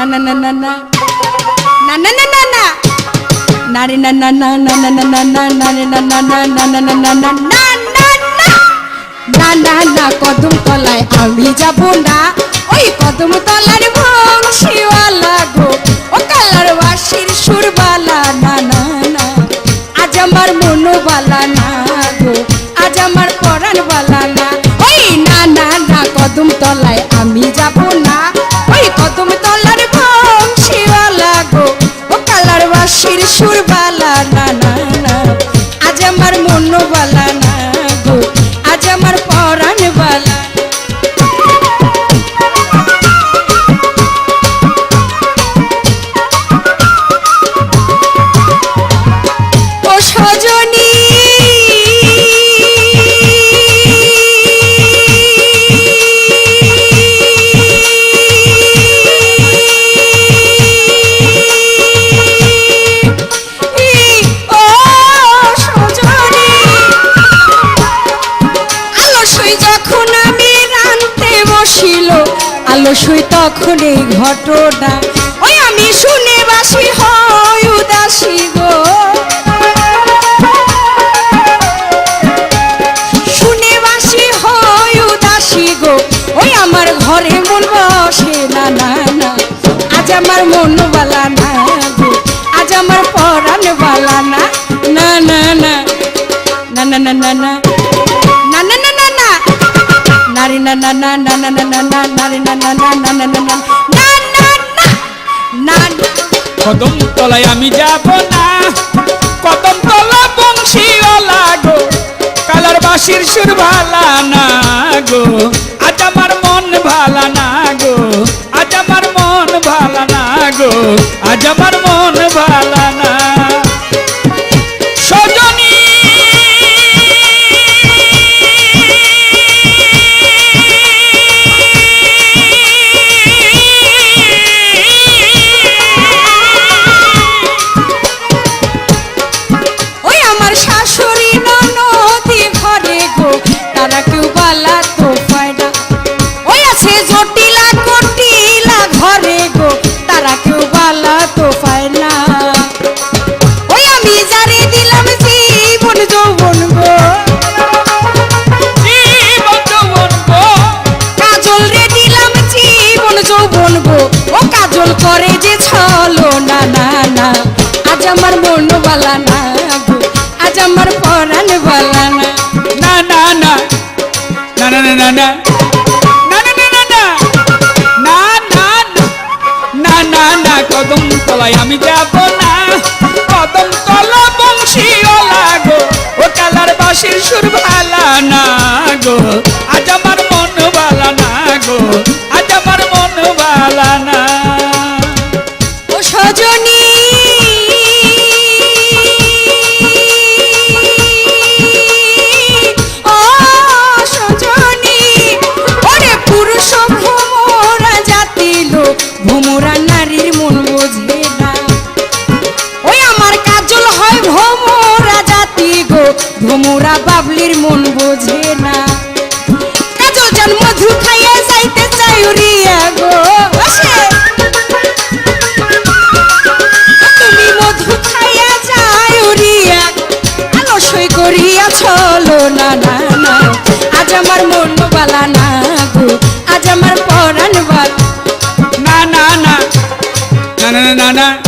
না না না না না না না ওই কদম তলার বংশীওয়ালা গো ও কালার বাসির সুরবালা না না না আজ আমার মনোবালা না গো আজ আমার না ওই না না না কদম তলায় আমি যাব তখন এই ঘটনা। ওই আমি শুনে বাসি হয় উদাসী গো। শুনে বাসি হয় উদাসী গো। ওই আমার ঘরে মন বসে না না না। আজ আমার মন বালা না গো। আজ আমার পরাণ বালা না না না না না না না না না। না না না না না। নারী না না না না না না না না নারী না না না না না না না না না না কদম তলায় আমি যাব না কদম তলা বংশীওয়ালা গো কালার বাসির সুর ভালা না গো আজ আমার মন ভালা না গো আজ আমার মন ভালা না গো আজ আমার মন ভালা না তারা কেউ বালা তো পায় না ওই আছে জটিলা কটিলা ঘরে গো তারা কেউ বালা তো পায় না ওই আমি যারে দিলাম জীবন যৌবন গো। জীবন যৌবন গো। কাজল রে দিলাম জীবন যৌবন গো। ও কাজল করে যে ছলো না না না। আজ আমার মন বালা না আজ আমার পরাণ বালা না না না। না না না না। কদম তলায় আমি যাব না। কদম তলা বংশীওয়ালা গো, ও কালার বাসির সুর ভালা না গো। গো ভ্রমরা বাবলির মন বোঝে না। কাজল মধু খাইয়া যাইতে চাই উড়িয়া গো তুমি মধু খাইয়া যায় উড়িয়া আলসই করিয়া চলো না না না। আজ আমার মন বালা না গো। আজ আমার পরাণ বালা। না না। না না না না না।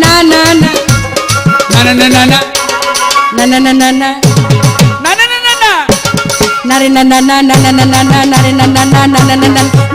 না না না না না না না না না না না না na na na na na na na na na na na na na na na na na na না